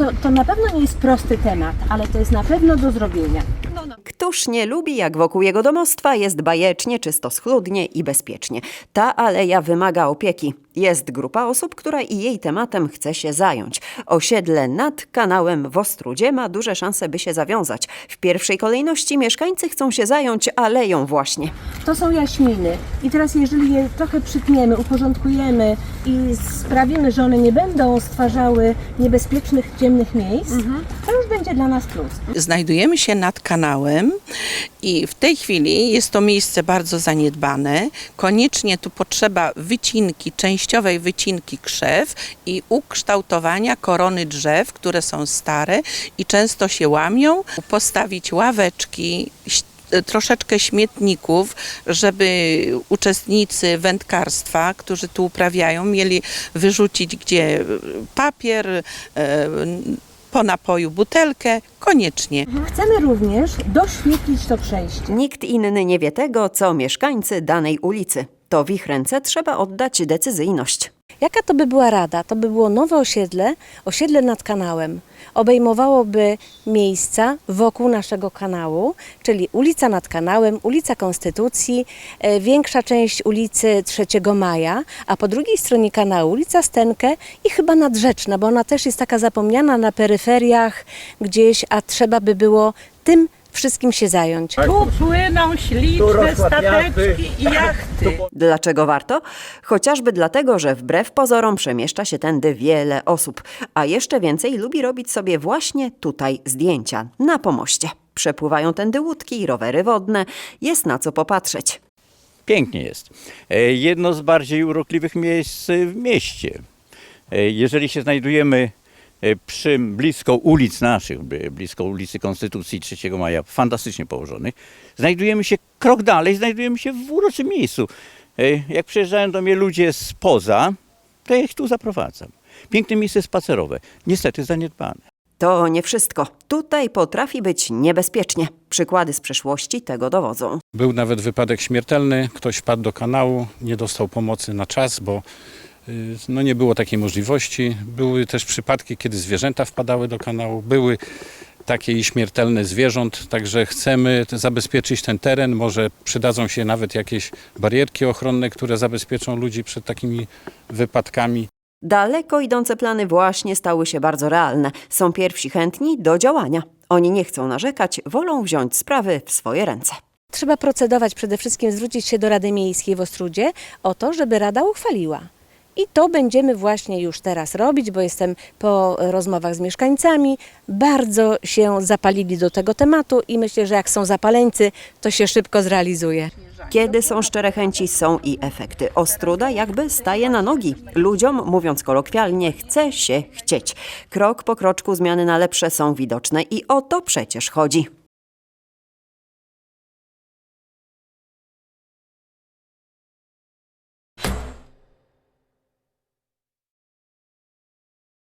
to, to na pewno nie jest prosty temat, ale to jest na pewno do zrobienia. Któż nie lubi, jak wokół jego domostwa jest bajecznie, czysto schludnie i bezpiecznie. Ta aleja wymaga opieki. Jest grupa osób, która i jej tematem chce się zająć. Osiedle nad kanałem w Ostrudzie ma duże szanse, by się zawiązać. W pierwszej kolejności mieszkańcy chcą się zająć aleją właśnie. To są jaśminy i teraz jeżeli je trochę przytniemy, uporządkujemy i sprawimy, że one nie będą stwarzały niebezpiecznych, ciemnych miejsc, to już będzie dla nas plus. Znajdujemy się nad kanałem i w tej chwili jest to miejsce bardzo zaniedbane. Koniecznie tu potrzeba wycinki, częściowej wycinki krzew i ukształtowania korony drzew, które są stare i często się łamią. Postawić ławeczki, troszeczkę śmietników, żeby uczestnicy wędkarstwa, którzy tu uprawiają, mieli wyrzucić gdzie papier, e, po napoju butelkę, koniecznie. Chcemy również doświetlić to przejście. Nikt inny nie wie tego, co mieszkańcy danej ulicy. To w ich ręce trzeba oddać decyzyjność. Jaka to by była rada? To by było nowe osiedle, osiedle nad kanałem. Obejmowałoby miejsca wokół naszego kanału, czyli ulica nad kanałem, ulica Konstytucji, e, większa część ulicy 3 Maja, a po drugiej stronie kanału ulica Stenkę i chyba Nadrzeczna, bo ona też jest taka zapomniana na peryferiach gdzieś, a trzeba by było tym wszystkim się zająć. Tu płyną śliczne stateczki i jachty. Dlaczego warto? Chociażby dlatego, że wbrew pozorom przemieszcza się tędy wiele osób, a jeszcze więcej lubi robić sobie właśnie tutaj zdjęcia, na pomoście. Przepływają tędy łódki i rowery wodne, jest na co popatrzeć. Pięknie jest. E, Jedno z bardziej urokliwych miejsc e, w mieście. E, Jeżeli się znajdujemy przy, blisko ulic naszych, blisko ulicy Konstytucji 3 Maja, fantastycznie położonych, znajdujemy się krok dalej, znajdujemy się w uroczym miejscu. E, Jak przyjeżdżają do mnie ludzie spoza, to ja ich tu zaprowadzam. Piękne miejsce spacerowe, niestety zaniedbane. To nie wszystko. Tutaj potrafi być niebezpiecznie. Przykłady z przeszłości tego dowodzą. Był nawet wypadek śmiertelny, ktoś wpadł do kanału, nie dostał pomocy na czas, bo no nie było takiej możliwości. Były też przypadki, kiedy zwierzęta wpadały do kanału, były takie i śmiertelne zwierząt, także chcemy zabezpieczyć ten teren. Może przydadzą się nawet jakieś barierki ochronne, które zabezpieczą ludzi przed takimi wypadkami. Daleko idące plany właśnie stały się bardzo realne. Są pierwsi chętni do działania. Oni nie chcą narzekać, wolą wziąć sprawy w swoje ręce. Trzeba procedować, przede wszystkim zwrócić się do Rady Miejskiej w Ostrudzie o to, żeby Rada uchwaliła. I to będziemy właśnie już teraz robić, bo jestem po rozmowach z mieszkańcami. Bardzo się zapalili do tego tematu i myślę, że jak są zapaleńcy, to się szybko zrealizuje. Kiedy są szczere chęci, są i efekty. Ostruda jakby staje na nogi. Ludziom, mówiąc kolokwialnie, chce się chcieć. Krok po kroczku zmiany na lepsze są widoczne i o to przecież chodzi.